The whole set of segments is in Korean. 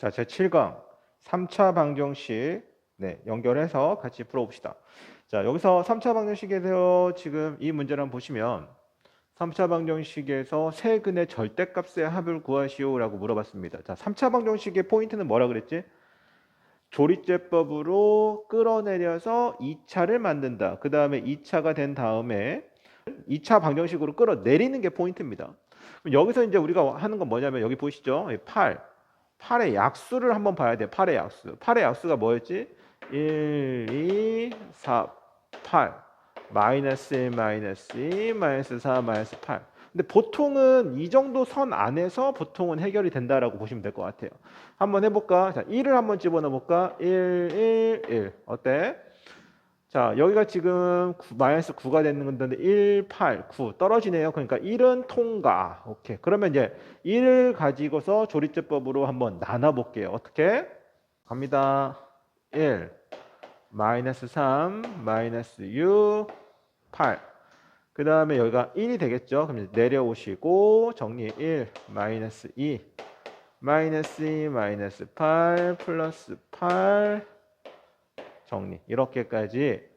자, 제 7강 3차 방정식 네, 연결해서 같이 풀어봅시다. 자, 여기서 3차 방정식에서 지금 이 문제를 보시면 3차 방정식에서 세근의 절대값의 합을 구하시오라고 물어봤습니다. 자, 3차 방정식의 포인트는 뭐라 그랬지? 조리제법으로 끌어내려서 2차를 만든다. 그 다음에 2차가 된 다음에 2차 방정식으로 끌어내리는 게 포인트입니다. 여기서 이제 우리가 하는 건 뭐냐면 여기 보시죠. 8. 8의 약수를 한번 봐야 돼. 8의 약수. 8의 약수가 뭐였지? 1, 2, 4, 8. 마이너스 1, 마이너스 2, 마이너스 4, 마이너스 8. 근데 보통은 이 정도 선 안에서 보통은 해결이 된다라고 보시면 될 것 같아요. 한번 해볼까? 자, 1을 한번 집어넣어 볼까? 1, 1, 1. 어때? 자, 여기가 지금 9, 마이너스 9가 되는 건데 1, 8, 9 떨어지네요. 그러니까 1은 통과. 오케이. 그러면 이제 1을 가지고서 조리제법으로 한번 나눠 볼게요. 어떻게? 갑니다. 1, 마이너스 3, 마이너스 6, 8. 그 다음에 여기가 1이 되겠죠. 그럼 내려오시고 정리 1, 마이너스 2, 마이너스 2, 마이너스 8, 플러스 8, 정리. 이렇게까지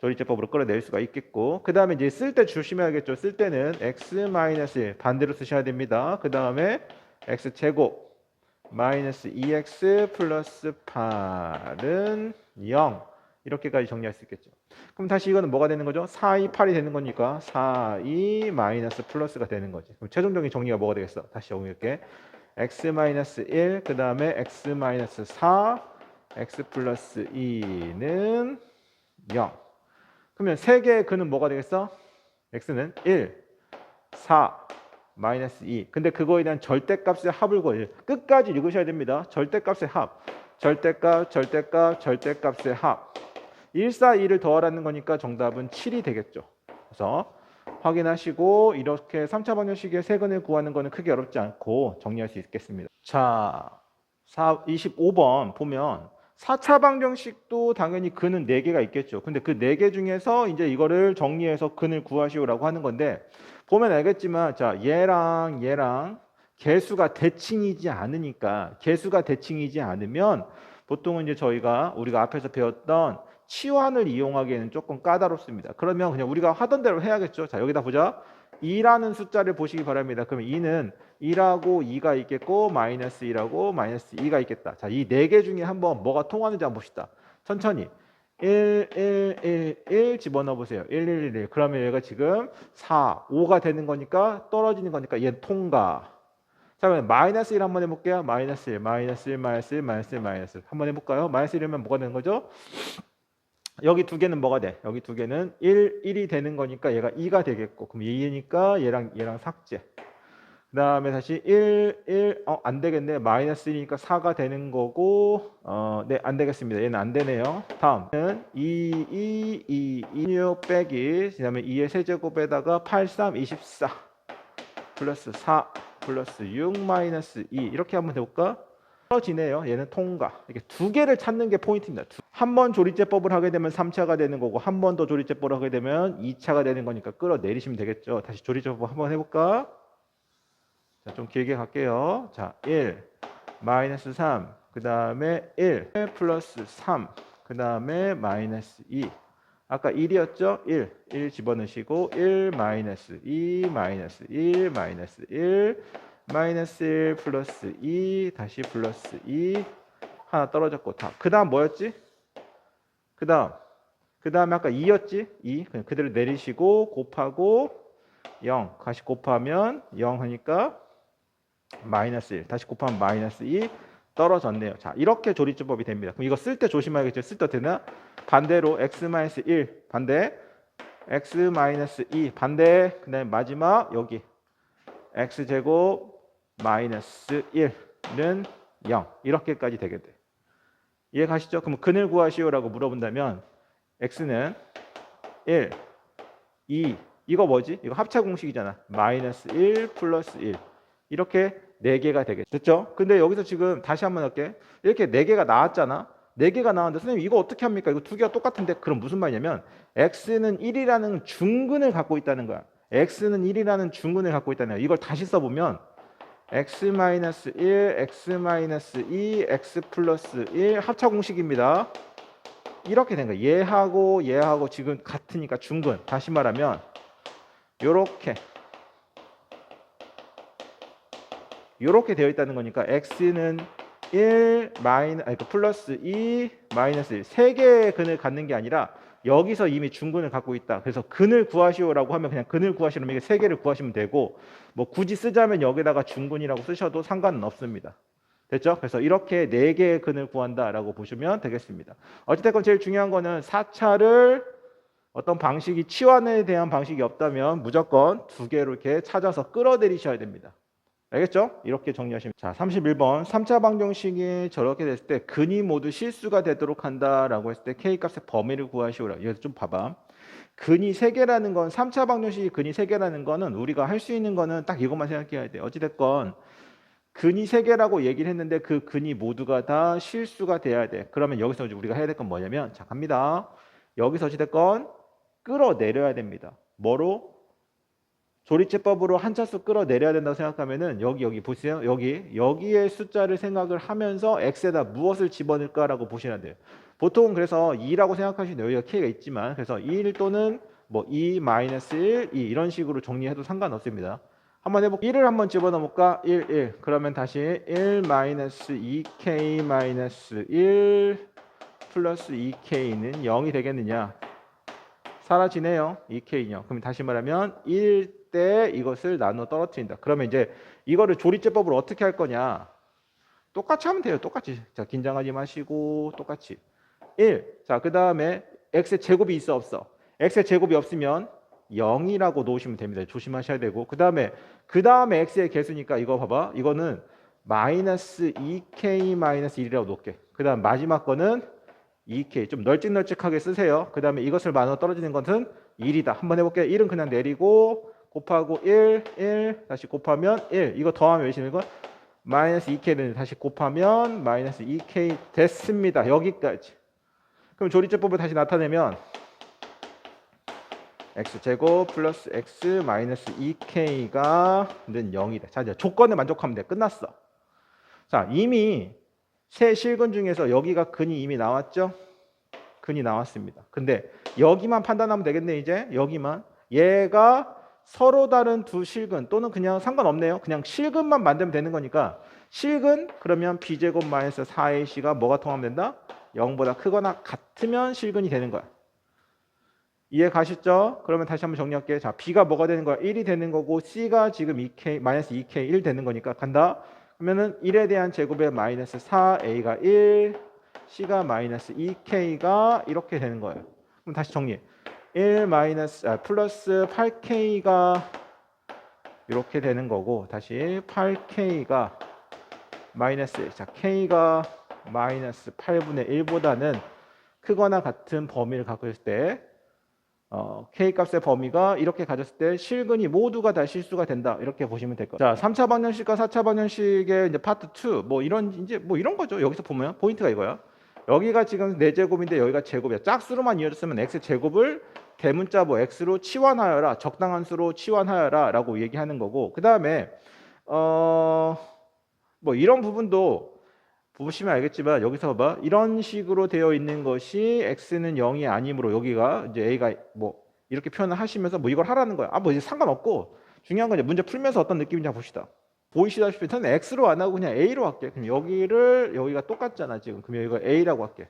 조리제법으로 끌어낼 수가 있겠고 그 다음에 이제 쓸 때 조심해야겠죠. 쓸 때는 x 마이너스 1 반대로 쓰셔야 됩니다. 그 다음에 x 제곱 마이너스 2x 플러스 8은 0 이렇게까지 정리할 수 있겠죠. 그럼 다시 이거는 뭐가 되는 거죠? 4, 2, 8이 되는 거니까 4, 2 마이너스 플러스가 되는 거지. 그럼 최종적인 정리가 뭐가 되겠어? 다시 정리할게. x 마이너스 1, 그 다음에 x 마이너스 4, x 플러스 2는 0. 그러면 세 개의 근은 뭐가 되겠어? x는 1, 4, 마이너스 2. 근데 그거에 대한 절대값의 합을 구해. 끝까지 읽으셔야 됩니다. 절대값의 합. 절대값, 절대값, 절대값의 합. 1, 4, 2를 더하라는 거니까 정답은 7이 되겠죠. 그래서 확인하시고 이렇게 3차 방정식의 세근을 구하는 거는 크게 어렵지 않고 정리할 수 있겠습니다. 자, 4, 25번 보면 4차 방정식도 당연히 근은 4개가 있겠죠. 근데 그 4개 중에서 이제 이거를 정리해서 근을 구하시오라고 하는 건데 보면 알겠지만 자, 얘랑 얘랑 개수가 대칭이지 않으니까 개수가 대칭이지 않으면 보통은 이제 저희가 우리가 앞에서 배웠던 치환을 이용하기에는 조금 까다롭습니다. 그러면 그냥 우리가 하던 대로 해야겠죠. 자, 여기다 보자. 2라는 숫자를 보시기 바랍니다. 그러면 2는 2라고 2가 있겠고 마이너스 2라고 마이너스 2가 있겠다. 자, 이 네 개 중에 한번 뭐가 통하는지 한번 봅시다. 천천히. 1, 1, 1, 1 집어넣어 보세요. 1, 1, 1, 1. 그러면 얘가 지금 4, 5가 되는 거니까 떨어지는 거니까 얘 통과. 자, 그러면 마이너스 1 한번 해볼게요. 마이너스 1, 마이너스 1, 마이너스 1, 마이너스 1, 마이너스 1. 한번 해볼까요? 마이너스 1이면 뭐가 되는 거죠? 여기 두 개는 뭐가 돼? 여기 두 개는 1, 1이 되는 거니까 얘가 2가 되겠고 그럼 2니까 얘랑 얘랑 삭제. 그 다음에 다시 1, 1, 어, 안 되겠네. 마이너스 1이니까 4가 되는 거고, 어, 네, 안 되겠습니다. 얘는 안 되네요. 다음은 2, 2, 2, 2, 6 빼기, 그 다음에 2의 세제곱에다가 8, 3, 24. 플러스 4, 플러스 6, 마이너스 2. 이렇게 한번 해볼까? 떨어지네요. 얘는 통과. 이렇게 두 개를 찾는 게 포인트입니다. 한 번 조리제법을 하게 되면 3차가 되는 거고 한 번 더 조리제법을 하게 되면 2차가 되는 거니까 끌어내리시면 되겠죠. 다시 조리제법 한번 해볼까? 자, 좀 길게 갈게요. 자, 1 마이너스 3, 그 다음에 1 플러스 3, 그 다음에 마이너스 2. 아까 1이었죠? 1, 1 집어넣으시고 1 마이너스 2 마이너스 1 마이너스 1 마이너스 1 플러스 2 다시 플러스 2 하나 떨어졌고 다. 그 다음 뭐였지? 그 다음 그 다음에 아까 2였지? 2 그냥 그대로 내리시고 곱하고 0 다시 곱하면 0 하니까 마이너스 1 다시 곱하면 마이너스 2 떨어졌네요. 자 이렇게 조리제법이 됩니다. 그럼 이거 쓸 때 조심해야겠죠. 쓸 때 되나? 반대로 x 마이너스 1 반대 x 마이너스 2 반대 그다음에 마지막 여기 x 제곱 마이너스 1는 0 이렇게까지 되게 돼. 이해 가시죠? 그럼 근을 구하시오라고 물어본다면 x는 1, 2 이거 뭐지? 이거 합차 공식이잖아. 마이너스 1 플러스 1 이렇게 4개가 되겠죠. 됐죠? 근데 여기서 지금 다시 한번 할게. 이렇게 4개가 나왔잖아. 4개가 나왔는데 선생님 이거 어떻게 합니까? 이거 두 개가 똑같은데 그럼 무슨 말이냐면 x는 1이라는 중근을 갖고 있다는 거야. x는 1이라는 중근을 갖고 있다는 거야. 이걸 다시 써보면 x-1, x-2, x 플러스 1 합차 공식입니다. 이렇게 된 거예요. 얘하고 얘하고 지금 같으니까 중근. 다시 말하면 요렇게 요렇게 되어 있다는 거니까 x는 1 마이너 아니 그 플러스 2 마이너스 1 세 개의 근을 갖는 게 아니라 여기서 이미 중근을 갖고 있다. 그래서 근을 구하시오라고 하면 그냥 근을 구하시면 이게 세 개를 구하시면 되고 뭐 굳이 쓰자면 여기다가 중근이라고 쓰셔도 상관은 없습니다. 됐죠? 그래서 이렇게 네 개의 근을 구한다라고 보시면 되겠습니다. 어찌됐건 제일 중요한 거는 4차를 어떤 방식이 치환에 대한 방식이 없다면 무조건 두 개로 이렇게 찾아서 끌어내리셔야 됩니다. 알겠죠? 이렇게 정리하시면. 자 31번. 3차 방정식이 저렇게 됐을 때 근이 모두 실수가 되도록 한다라고 했을 때 K값의 범위를 구하시오라. 여기서 좀 봐봐. 근이 3개라는 건 3차 방정식이 근이 3개라는 거는 우리가 할 수 있는 거는 딱 이것만 생각해야 돼. 어찌됐건 근이 3개라고 얘기를 했는데 그 근이 모두가 다 실수가 돼야 돼. 그러면 여기서 우리가 해야 될 건 뭐냐면 자 갑니다. 여기서 어찌됐건 끌어내려야 됩니다. 뭐로? 조리제법으로 한 차수 끌어내려야 된다고 생각하면은 여기 여기 보세요. 여기 여기에 숫자를 생각을 하면서 x에다 무엇을 집어넣을까라고 보시면 돼요. 보통 그래서 2라고 생각하시는 여기가 k가 있지만 그래서 1 또는 뭐 2 마이너스 1, 2 이런 식으로 정리해도 상관없습니다. 한번 해볼게요. 1을 한번 집어넣어 볼까? 1, 1. 그러면 다시 1 마이너스 2k 마이너스 1 플러스 2k는 0이 되겠느냐? 사라지네요. 2k요. 그럼 다시 말하면 1 때 이것을 나눠 떨어뜨린다. 그러면 이제 이거를 조리제법으로 어떻게 할 거냐? 똑같이 하면 돼요. 똑같이. 자, 긴장하지 마시고 똑같이. 1. 자, 그다음에 x의 제곱이 있어 없어? x의 제곱이 없으면 0이라고 놓으시면 됩니다. 조심하셔야 되고. 그다음에 그다음에 x의 개수니까 이거 봐 봐. 이거는 마이너스 2k 마이너스 1이라고 놓을게. 그다음 마지막 거는 2k 좀 널찍널찍하게 쓰세요. 그다음에 이것을 나눠 떨어지는 것은 1이다. 한번 해볼게요. 1은 그냥 내리고 곱하고 1, 1 다시 곱하면 1 이거 더하면 몇이면 이거 마이너스 2k는 다시 곱하면 마이너스 2k 됐습니다. 여기까지. 그럼 조리제법을 다시 나타내면 x제곱 플러스 x 마이너스 2k가 는 0이다. 자, 이제 조건에 만족하면 돼. 끝났어. 자, 이미 세 실근 중에서 여기가 근이 이미 나왔죠? 근이 나왔습니다. 근데 여기만 판단하면 되겠네, 이제. 여기만. 얘가 서로 다른 두 실근 또는 그냥 상관없네요. 그냥 실근만 만들면 되는 거니까 실근 그러면 b제곱 마이너스 4ac가 뭐가 통하면 된다? 0보다 크거나 같으면 실근이 되는 거야. 이해 가시죠? 그러면 다시 한번 정리할게요. 자, b가 뭐가 되는 거야? 1이 되는 거고 c가 지금 2k 마이너스 2k 1 되는 거니까 간다. 그러면은 1에 대한 제곱에 마이너스 4a가 1, c가 마이너스 2k가 이렇게 되는 거예요. 그럼 다시 정리해. 1 마이너스 아, 플러스 8k가 이렇게 되는 거고 다시 8k가 마이너스 자 k가 마이너스 8분의 1보다는 크거나 같은 범위를 갖고 있을 때 어, k 값의 범위가 이렇게 가졌을 때 실근이 모두가 다 실수가 된다 이렇게 보시면 될 거예요. 자, 3차 방정식과 4차 방정식의 이제 파트 2 뭐 이런 이제 뭐 이런 거죠. 여기서 보면 포인트가 이거야. 여기가 지금 4제곱인데 여기가 제곱이야. 짝수로만 이어졌으면 x 제곱을 대문자 뭐 x로 치환하여라 적당한 수로 치환하여라라고 얘기하는 거고 그 다음에 어 뭐 이런 부분도 보시면 알겠지만 여기서 봐 이런 식으로 되어 있는 것이 x는 0이 아니므로 여기가 이제 a가 뭐 이렇게 표현을 하시면서 뭐 이걸 하라는 거야. 아뭐 이제 상관없고 중요한 건 이제 문제 풀면서 어떤 느낌인지 봅시다. 보이시다시피 저는 x로 안 하고 그냥 a로 할게. 그럼 여기를 여기가 똑같잖아 지금. 그럼 여기가 a라고 할게.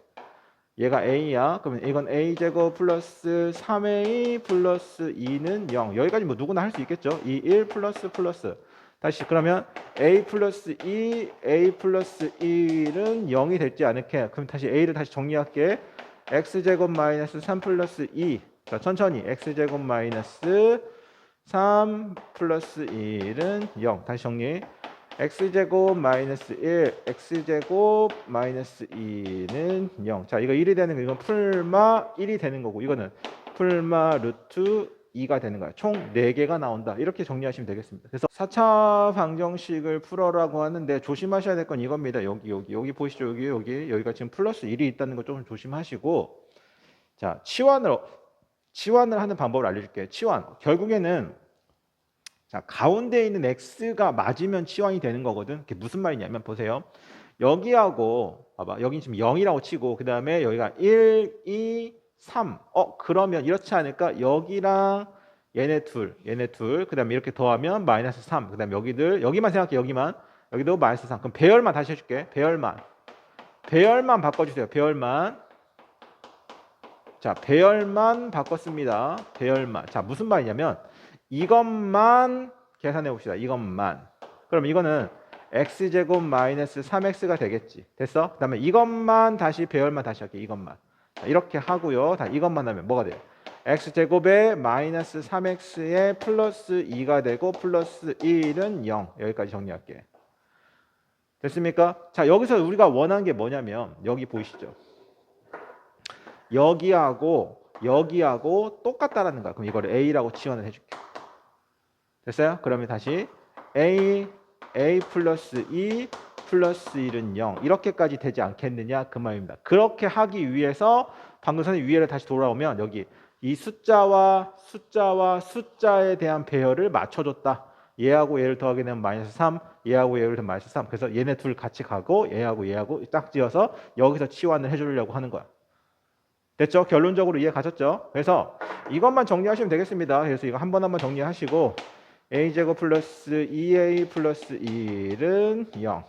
얘가 a야. 그러면 이건 a 제곱 플러스 3a 플러스 2는 0. 여기까지 뭐 누구나 할 수 있겠죠. 2, 1 플러스 플러스. 다시 그러면 a 플러스 2, a 플러스 1은 0이 될지 않을게. 그럼 다시 a를 다시 정리할게. x 제곱 마이너스 3 플러스 2. 자 천천히 x 제곱 마이너스 3 플러스 1은 0. 다시 정리. X제곱 마이너스 1, x제곱 마이너스 2는 0. 자, 이거 1이 되는 거 이건 풀마 1이 되는 거고 이거는 풀마 루트 2가 되는 거야. 총 4개가 나온다. 이렇게 정리하시면 되겠습니다. 그래서 4차 방정식을 풀어라고 하는데 조심하셔야 될 건 이겁니다. 여기 여기 여기 보시죠. 여기 여기 여기가 지금 플러스 1이 있다는 거 좀 조심하시고 자, 치환을 치환을 하는 방법을 알려 줄게요. 치환. 결국에는 자, 가운데 있는 x가 맞으면 치환이 되는 거거든. 그게 무슨 말이냐면 보세요. 여기하고 봐봐. 여기 지금 0이라고 치고 그다음에 여기가 1, 2, 3. 어, 그러면 이렇지 않을까? 여기랑 얘네 둘, 얘네 둘. 그다음에 이렇게 더하면 마이너스 3. 그다음에 여기들 여기만 생각해. 여기만. 여기도 마이너스 3. 그럼 배열만 다시 해 줄게. 배열만. 배열만 바꿔 주세요. 배열만. 자, 배열만 바꿨습니다. 배열만. 자, 무슨 말이냐면 이것만 계산해 봅시다. 이것만. 그럼 이거는 x제곱 마이너스 3x가 되겠지. 됐어? 그 다음에 이것만 다시 배열만 다시 할게. 이것만. 자, 이렇게 하고요. 다 이것만 하면 뭐가 돼요? x제곱에 마이너스 3x에 플러스 2가 되고 플러스 1은 0. 여기까지 정리할게. 됐습니까? 자, 여기서 우리가 원하는 게 뭐냐면 여기 보이시죠? 여기하고 여기하고 똑같다라는 거야. 그럼 이거를 a라고 지원을 해줄게. 됐어요? 그러면 다시 a a 플러스 2 플러스 1은 0 이렇게까지 되지 않겠느냐 그 말입니다. 그렇게 하기 위해서 방금 전에 위에를 다시 돌아오면 여기 이 숫자와 숫자와 숫자에 대한 배열을 맞춰줬다. 얘하고 얘를 더하게 되면 마이너스 3, 얘하고 얘를 더하면 마이너스 3. 그래서 얘네 둘 같이 가고 얘하고 얘하고 딱 지어서 여기서 치환을 해주려고 하는 거야. 됐죠? 결론적으로 이해 가셨죠? 그래서 이것만 정리하시면 되겠습니다. 그래서 이거 한 번 한 번 정리하시고 a제곱 플러스 2a 플러스 1은 0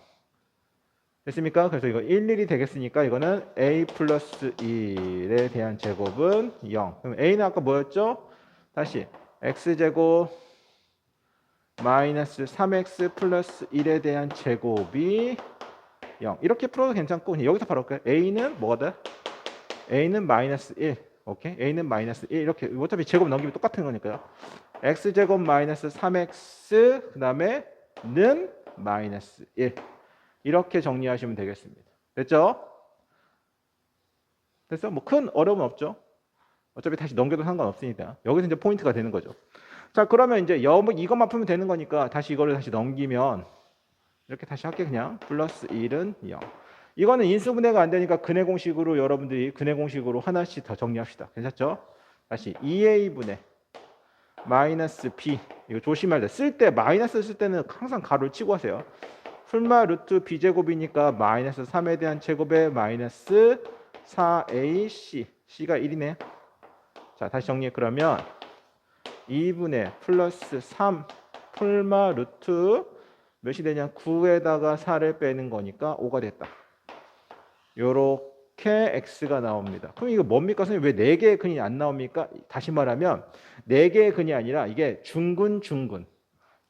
됐습니까? 그래서 이거 1, 1이 되겠으니까 이거는 a 플러스 1에 대한 제곱은 0 그럼 a는 아까 뭐였죠? 다시 x제곱 마이너스 3x 플러스 1에 대한 제곱이 0 이렇게 풀어도 괜찮고 여기서 바로 할까요? a는 뭐가 돼? a는 마이너스 1 오케이 a는 마이너스 1 이렇게 어차피 제곱 넘기면 똑같은 거니까요 x제곱 마이너스 3x 그 다음에 는 마이너스 1 이렇게 정리하시면 되겠습니다 됐죠? 됐어? 뭐 큰 어려움은 없죠 어차피 다시 넘겨도 상관없으니까 여기서 이제 포인트가 되는 거죠 자 그러면 이제 여 이것만 풀면 되는 거니까 다시 이거를 다시 넘기면 이렇게 다시 할게 그냥 플러스 1은 0 이거는 인수분해가 안 되니까 근해 공식으로 여러분들이 근해 공식으로 하나씩 더 정리합시다. 괜찮죠? 다시 2a분의 마이너스 b 이거 조심해야 돼. 쓸 때 마이너스 쓸 때는 항상 가로를 치고 하세요. 풀마 루트 b 제곱이니까 마이너스 3에 대한 제곱에 마이너스 4ac c가 1이네. 자 다시 정리해 그러면 2분의 플러스 3 풀마 루트 몇이 되냐 9에다가 4를 빼는 거니까 5가 됐다. 요렇게 x가 나옵니다. 그럼 이거 뭡니까? 선생님 왜 4개의 근이 안 나옵니까? 다시 말하면 4개의 근이 아니라 이게 중근 중근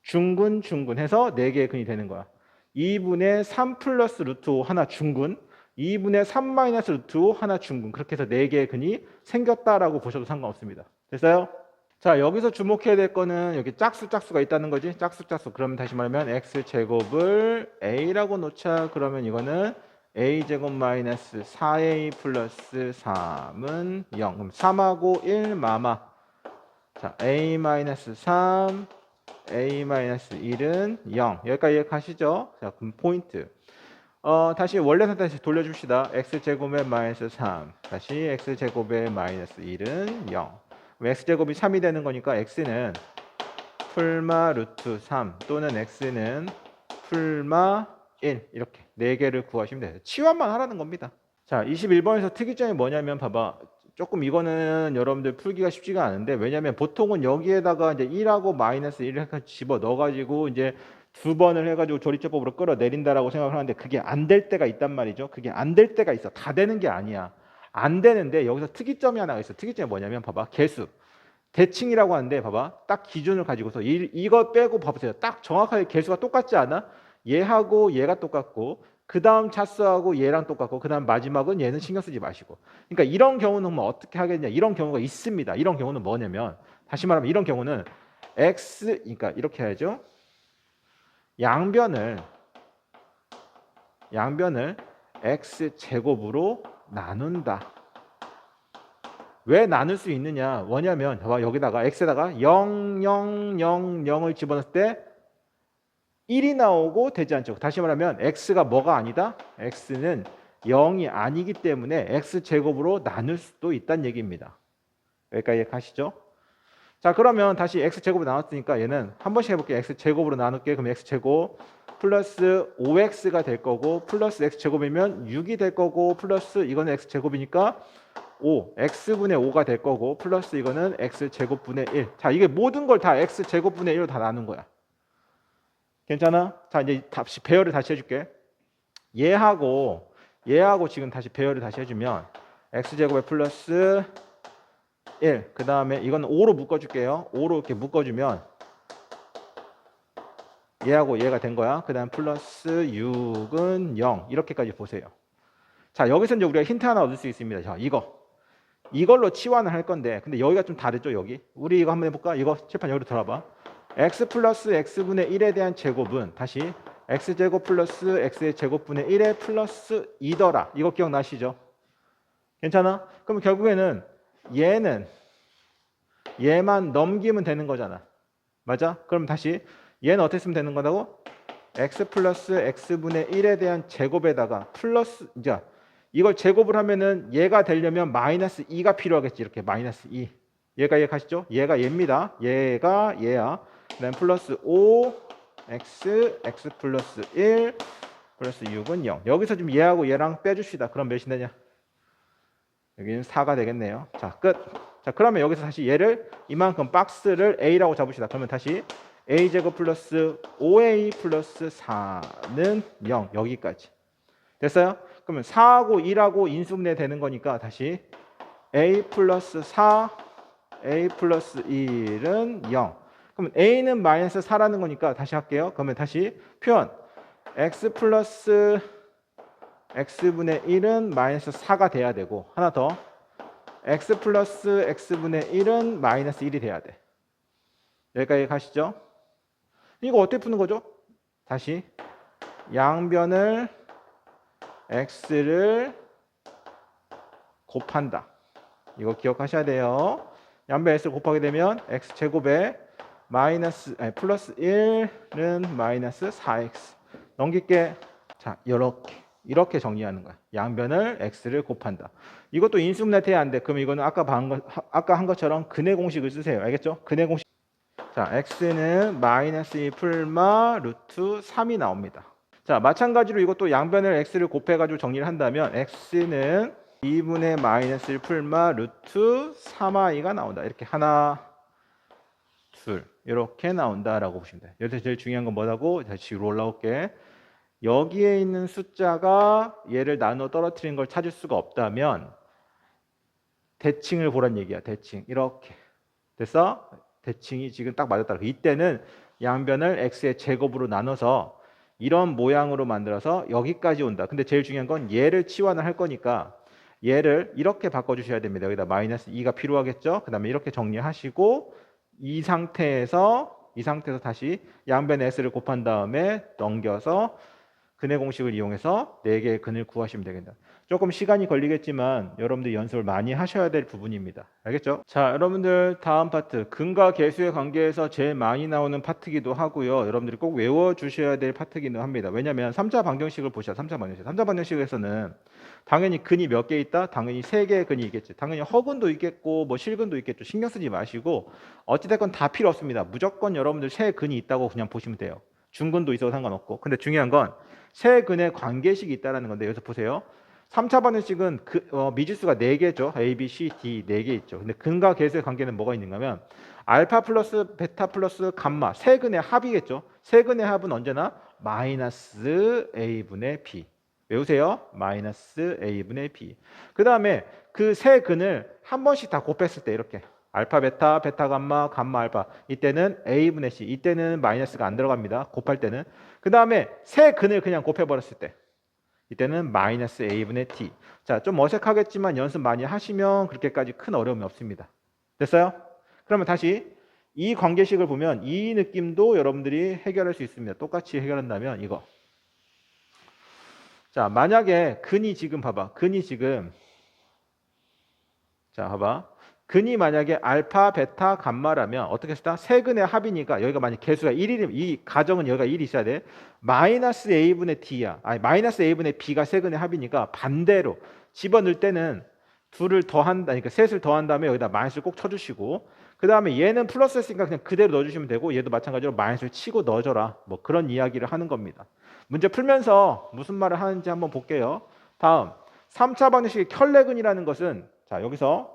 중근 중근 해서 4개의 근이 되는 거야. 2분의 3 플러스 루트 5 하나 중근 2분의 3 마이너스 루트 5 하나 중근 그렇게 해서 4개의 근이 생겼다라고 보셔도 상관없습니다. 됐어요? 자 여기서 주목해야 될 거는 여기 짝수 짝수가 있다는 거지 짝수 짝수 그러면 다시 말하면 x 제곱을 a라고 놓자 그러면 이거는 a 제곱 마이너스 4a 플러스 3은 0 그럼 3하고 1 마마. 자 a 마이너스 3 a 마이너스 1은 0 여기까지 가시죠? 자 그럼 포인트. 어 다시 원래 상태 다시 돌려줍시다. X 제곱에 마이너스 3 다시 x 제곱에 마이너스 1은 0 그럼 x제곱이 3이 되는 거니까 x는 풀마 루트 3 또는 x는 풀마 1 이렇게 네 개를 구하시면 돼요. 치환만 하라는 겁니다. 자, 21번에서 특이점이 뭐냐면 봐봐. 조금 이거는 여러분들 풀기가 쉽지가 않은데 왜냐면 보통은 여기에다가 이제 1하고 마이너스 1을 집어 넣어 가지고 이제 두 번을 해 가지고 조리제법으로 끌어내린다라고 생각을 하는데 그게 안 될 때가 있단 말이죠. 그게 안 될 때가 있어. 다 되는 게 아니야. 안 되는데 여기서 특이점이 하나가 있어. 특이점이 뭐냐면 봐봐. 개수. 대칭이라고 하는데 봐봐. 딱 기준을 가지고서 이, 이거 빼고 봐보세요. 딱 정확하게 개수가 똑같지 않아? 얘하고 얘가 똑같고 그 다음 차수하고 얘랑 똑같고 그 다음 마지막은 얘는 신경 쓰지 마시고 그러니까 이런 경우는 뭐 어떻게 하겠냐 이런 경우가 있습니다. 이런 경우는 뭐냐면 다시 말하면 이런 경우는 x 그러니까 이렇게 해야죠. 양변을 양변을 x 제곱으로 나눈다. 왜 나눌 수 있느냐? 뭐냐면 여기다가 x에다가 0, 0, 0, 0을 집어넣을 때 1이 나오고 되지 않죠. 다시 말하면 x가 뭐가 아니다? x는 0이 아니기 때문에 x 제곱으로 나눌 수도 있다는 얘기입니다. 여기까지 가시죠. 자 그러면 다시 x 제곱으로 나눴으니까 얘는 한 번씩 해볼게요. x 제곱으로 나눌게. 그럼 x 제곱 플러스 5x가 될 거고 플러스 x 제곱이면 6이 될 거고 플러스 이거는 x 제곱이니까 5 x분의 5가 될 거고 플러스 이거는 x 제곱분의 1. 자 이게 모든 걸 다 x 제곱분의 1로 다 나눈 거야. 괜찮아? 자 이제 다시 배열을 다시 해줄게. 얘하고 얘하고 지금 다시 배열을 다시 해주면 x 제곱에 플러스 1. 그 다음에 이거는 5로 묶어줄게요. 5로 이렇게 묶어주면 얘하고 얘가 된 거야. 그 다음 플러스 6은 0. 이렇게까지 보세요. 자, 여기서 이제 우리가 힌트 하나 얻을 수 있습니다. 자, 이거. 이걸로 치환을 할 건데, 근데 여기가 좀 다르죠, 여기? 우리 이거 한번 해볼까? 이거 칠판 여기로 들어봐. X 플러스 x분의 1에 대한 제곱은 다시 x제곱 플러스 x의 제곱분의 1의 플러스 2더라. 이거 기억나시죠? 괜찮아? 그럼 결국에는 얘는 얘만 넘기면 되는 거잖아. 맞아? 그럼 다시 얘는 어떻게 쓰면 되는 거다고? x 플러스 x분의 1에 대한 제곱에다가 플러스 이제 이걸 제곱을 하면은 얘가 되려면 마이너스 2가 필요하겠지. 이렇게 마이너스 2. 얘가 얘 가시죠? 얘가 얘입니다. 얘가 얘야. 그다음 플러스 5 x x 플러스 1 플러스 6은 0. 여기서 지금 얘하고 얘랑 빼줍시다. 그럼 몇이 되냐? 여기는 4가 되겠네요. 자, 끝. 자, 그러면 여기서 다시 얘를 이만큼 박스를 A라고 잡읍시다. 그러면 다시 A 제곱 플러스 5A 플러스 4는 0. 여기까지. 됐어요? 그러면 4하고 1하고 인수분해 되는 거니까 다시 A 플러스 4, A 플러스 1은 0. 그럼 A는 마이너스 4라는 거니까 다시 할게요. 그러면 다시 표현. X 플러스 x분의 1은 마이너스 4가 돼야 되고 하나 더 x 플러스 x분의 1은 마이너스 1이 돼야 돼. 여기까지 가시죠. 이거 어떻게 푸는 거죠? 다시 양변을 x를 곱한다. 이거 기억하셔야 돼요. 양변 x를 곱하게 되면 x 제곱에 마이너스 아니, 플러스 1은 마이너스 4x 넘길게 자 이렇게 이렇게 정리하는 거야. 양변을 x를 곱한다. 이것도 인수분해 돼야 안 돼. 그럼 이거는 아까 한 것, 아까 한 것처럼 근의 공식을 쓰세요. 알겠죠? 근의 공식. 자, x는 마이너스 2 풀마 루트 3이 나옵니다. 자, 마찬가지로 이것도 양변을 x를 곱해가지고 정리를 한다면 x는 2분의 마이너스 1 풀마 루트 3i가 나온다. 이렇게 하나, 둘 이렇게 나온다라고 보시면 돼요. 여기서 제일 중요한 건 뭐라고? 다시 위로 올라올게. 여기에 있는 숫자가 얘를 나눠 떨어뜨린 걸 찾을 수가 없다면 대칭을 보란 얘기야. 대칭 이렇게 됐어? 대칭이 지금 딱 맞았다. 이때는 양변을 x의 제곱으로 나눠서 이런 모양으로 만들어서 여기까지 온다. 근데 제일 중요한 건 얘를 치환을 할 거니까 얘를 이렇게 바꿔주셔야 됩니다. 여기다 마이너스 2가 필요하겠죠? 그 다음에 이렇게 정리하시고 이 상태에서 이 상태에서 다시 양변 s를 곱한 다음에 넘겨서 근의 공식을 이용해서 4개의 근을 구하시면 되겠다. 조금 시간이 걸리겠지만 여러분들 연습을 많이 하셔야 될 부분입니다. 알겠죠? 자, 여러분들 다음 파트 근과 계수의 관계에서 제일 많이 나오는 파트기도 하고요. 여러분들이 꼭 외워 주셔야 될 파트기도 합니다. 왜냐면 3차 방정식을 보셔. 3차 방정식. 3차 방정식에서는 당연히 근이 몇 개 있다? 당연히 세 개의 근이 있겠지. 당연히 허근도 있겠고 뭐 실근도 있겠죠. 신경 쓰지 마시고 어찌 됐건 다 필요 없습니다. 무조건 여러분들 세 근이 있다고 그냥 보시면 돼요. 중근도 있어도 상관없고. 근데 중요한 건 세 근의 관계식이 있다라는 건데 여기서 보세요. 3차 방정식은 그, 어, 미지수가 4개죠. A, B, C, D 4개 있죠. 근데 근과 계수의 관계는 뭐가 있는가 하면 알파 플러스 베타 플러스 감마 세 근의 합이겠죠. 세 근의 합은 언제나 마이너스 A분의 B. 외우세요. 마이너스 A분의 B. 그 다음에 그 세 근을 한 번씩 다 곱했을 때 이렇게 알파 베타 베타 감마 감마 알파 이때는 A분의 C 이때는 마이너스가 안 들어갑니다. 곱할 때는 그 다음에 세 근을 그냥 곱해 버렸을 때 이때는 마이너스 a분의 t. 자, 좀 어색하겠지만 연습 많이 하시면 그렇게까지 큰 어려움이 없습니다. 됐어요? 그러면 다시 이 관계식을 보면 이 느낌도 여러분들이 해결할 수 있습니다. 똑같이 해결한다면 이거. 자, 만약에 근이 지금 봐봐. 근이 지금 자, 봐봐. 근이 만약에 알파, 베타, 감마라면 어떻게 쓰다? 세 근의 합이니까 여기가 만약 개수가 1이면 이 가정은 여기가 1이 있어야 돼. 마이너스 a분의 t야. 아니 마이너스 a분의 b가 세 근의 합이니까 반대로 집어넣을 때는 둘을 더한다. 그러니까 셋을 더한 다음에 여기다 마이너스를 꼭 쳐주시고 그 다음에 얘는 플러스였으니까 그냥 그대로 넣어주시면 되고 얘도 마찬가지로 마이너스를 치고 넣어줘라. 뭐 그런 이야기를 하는 겁니다. 문제 풀면서 무슨 말을 하는지 한번 볼게요. 다음 3차 방정식의 켤레근이라는 것은 자 여기서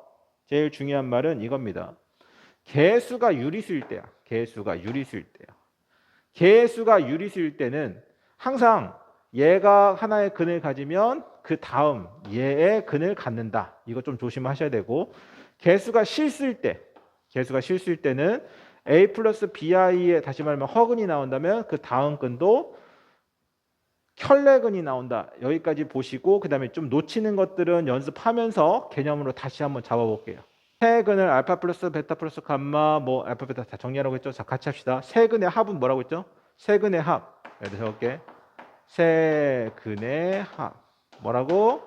제일 중요한 말은 이겁니다. 개수가 유리수일 때야. 개수가 유리수일 때야. 개수가 유리수일 때는 항상 얘가 하나의 근을 가지면 그 다음 얘의 근을 갖는다. 이거 좀 조심하셔야 되고 개수가 실수일 때 개수가 실수일 때는 a 플러스 bi의 다시 말하면 허근이 나온다면 그 다음 근도 켤레근이 나온다. 여기까지 보시고 그 다음에 좀 놓치는 것들은 연습하면서 개념으로 다시 한번 잡아볼게요. 세근을 알파 플러스 베타 플러스 감마 뭐 알파 베타 다 정리하라고 했죠. 자 같이 합시다. 세근의 합은 뭐라고 했죠? 세근의 합. 여기서 적을게. 세근의 합. 뭐라고?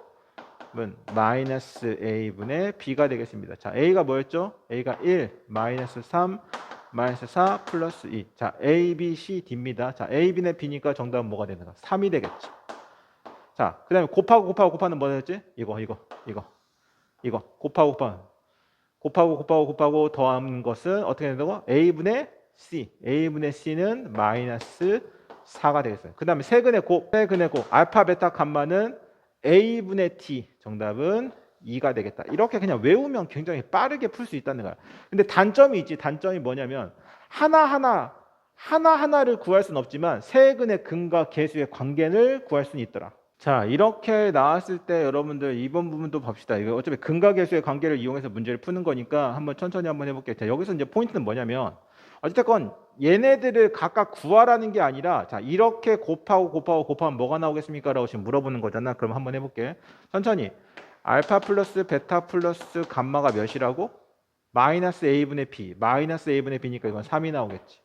은 마이너스 a분의 b가 되겠습니다. 자 a가 뭐였죠? a가 1 마이너스 3 마이너스 4 플러스 2. 자 a, b, c, d입니다. 자 a, b는 b니까 정답은 뭐가 되는가? 3이 되겠죠. 자 그 다음에 곱하고 곱하고 곱하는 뭐였지? 이거 이거 이거 이거 곱하고 곱하는 곱하고 곱하고 곱하고 더한 것은 어떻게 된다고? a분의 c. a분의 c는 마이너스 4가 되겠어요. 그 다음에 세근의 곱, 세근의 곱, 알파, 베타, 감마는 a분의 t. 정답은 2가 되겠다. 이렇게 그냥 외우면 굉장히 빠르게 풀 수 있다는 거야. 근데 단점이 있지. 단점이 뭐냐면 하나하나 하나하나를 구할 수는 없지만 세근의 근과 개수의 관계를 구할 수는 있더라. 자, 이렇게 나왔을 때 여러분들 이번 부분도 봅시다. 이거 어차피 근과 개수의 관계를 이용해서 문제를 푸는 거니까 한번 천천히 한번 해 볼게요. 자, 여기서 이제 포인트는 뭐냐면 어쨌건 얘네들을 각각 구하라는 게 아니라 자 이렇게 곱하고 곱하고 곱하면 뭐가 나오겠습니까? 라고 지금 물어보는 거잖아. 그럼 한번 해볼게. 천천히 알파 플러스 베타 플러스 감마가 몇이라고? 마이너스 a분의 b 마이너스 a분의 b니까 이건 3이 나오겠지.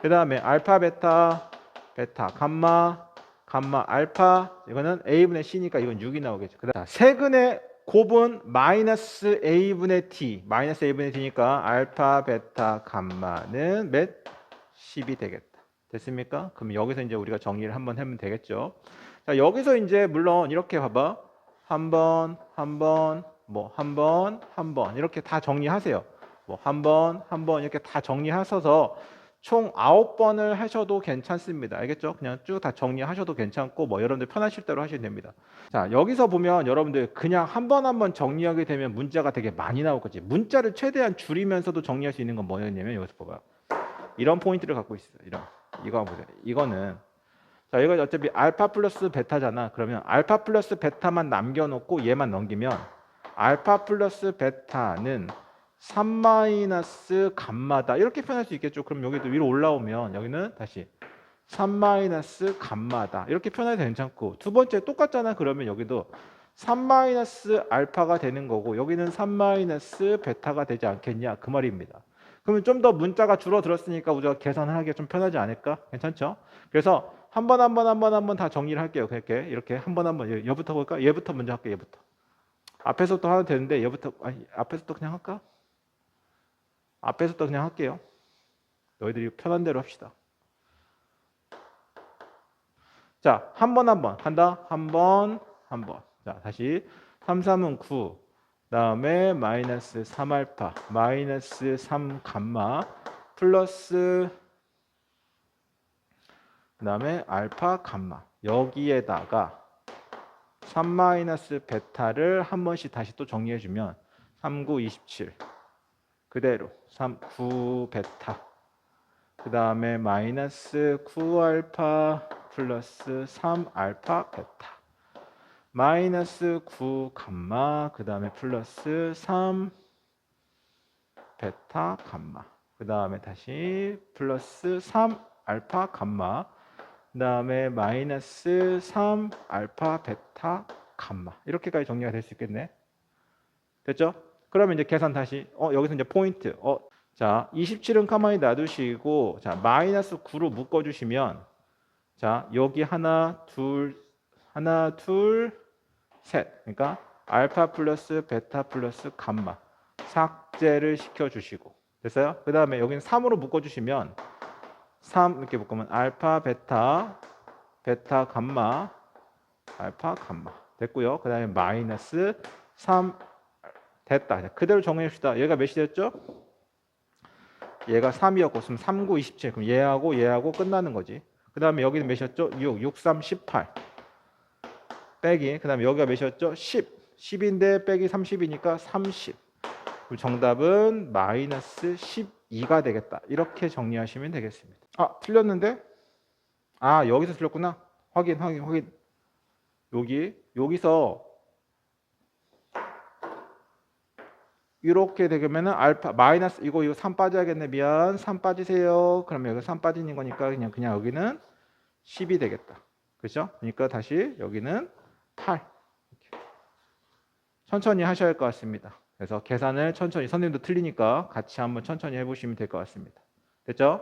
그 다음에 알파 베타 베타 감마 감마 알파 이거는 a분의 c니까 이건 6이 나오겠죠. 그다음 세근의 곱은 마이너스 a분의 t 마이너스 a분의 t니까 알파 베타 감마는 몇 10이 되겠다. 됐습니까? 그럼 여기서 이제 우리가 정리를 한번 하면 되겠죠. 자 여기서 이제 물론 이렇게 봐봐 한 번 한 번 뭐 한 번 한 번 이렇게 다 정리하세요. 뭐 한 번 한 번 이렇게 다 정리하셔서 총 아홉 번을 하셔도 괜찮습니다. 알겠죠? 그냥 쭉 다 정리하셔도 괜찮고 뭐 여러분들 편하실 대로 하시면 됩니다. 자 여기서 보면 여러분들 그냥 한 번 한 번 정리하게 되면 문자가 되게 많이 나올 거지. 문자를 최대한 줄이면서도 정리할 수 있는 건 뭐였냐면 여기서 봐봐. 이런 포인트를 갖고 있어요. 이런 이거 보세요. 이거는 자 이거 어차피 알파 플러스 베타잖아. 그러면 알파 플러스 베타만 남겨놓고 얘만 넘기면 알파 플러스 베타는 3 마이너스 감마다 이렇게 표현할 수 있겠죠. 그럼 여기도 위로 올라오면 여기는 다시 3 마이너스 감마다 이렇게 표현해도 괜찮고 두 번째 똑같잖아. 그러면 여기도 3 마이너스 알파가 되는 거고 여기는 3 마이너스 베타가 되지 않겠냐 그 말입니다. 그러면 좀 더 문자가 줄어들었으니까 우리가 계산하기 좀 편하지 않을까? 괜찮죠? 그래서 한 번 한 번 한 번 한 번 다 정리를 할게요. 그렇게 이렇게 한 번 한번 얘부터 볼까? 얘부터 먼저 할게요. 얘부터. 앞에서부터 하도 되는데 얘부터 아니 앞에서부터 그냥 할까? 앞에서부터 그냥 할게요. 너희들이 편한 대로 합시다. 자, 한 번 한 번 한다. 한 번, 한 번. 자, 다시 3, 3은 9. 다음에 마이너스 3알파, 마이너스 3 감마, 플러스 그 다음에 알파 감마. 여기에다가 3 마이너스 베타를 한 번씩 다시 또 정리해 주면 3, 9, 27. 그대로 3, 9 베타. 그 다음에 마이너스 9 알파 플러스 3 알파 베타. 마이너스 9 감마 그 다음에 플러스 3 베타 감마 그 다음에 다시 플러스 3 알파 감마 그 다음에 마이너스 3 알파 베타 감마 이렇게까지 정리가 될 수 있겠네 됐죠? 그러면 이제 계산 다시 어 여기서 이제 포인트 어 자 27은 가만히 놔두시고 자 마이너스 9로 묶어주시면 자 여기 하나 둘 하나 둘 셋. 그러니까 알파 플러스 베타 플러스 감마 삭제를 시켜주시고 됐어요? 그 다음에 여기는 3으로 묶어주시면 3 이렇게 묶으면 알파 베타 베타 감마 알파 감마 됐고요. 그 다음에 마이너스 3 됐다. 그대로 정리합시다. 얘가 몇이 됐죠? 얘가 3이었고 그럼 3, 9, 27 그럼 얘하고 얘하고 끝나는 거지 그 다음에 여기는 몇이었죠? 6, 6, 3, 18 빼기 그 다음에 여기가 몇이었죠? 10 10인데 빼기 30이니까 30 그럼 정답은 마이너스 12가 되겠다 이렇게 정리하시면 되겠습니다 아 틀렸는데? 아 여기서 틀렸구나. 확인 확인 확인. 여기 여기서 이렇게 되면은 알파 마이너스 이거 이거 3 빠져야겠네. 미안. 3 빠지세요. 그러면 여기 3 빠지는 거니까 그냥 그냥 여기는 10이 되겠다. 그죠? 그러니까 다시 여기는 8 이렇게. 천천히 하셔야 할 것 같습니다. 그래서 계산을 천천히 선생님도 틀리니까 같이 한번 천천히 해 보시면 될 것 같습니다. 됐죠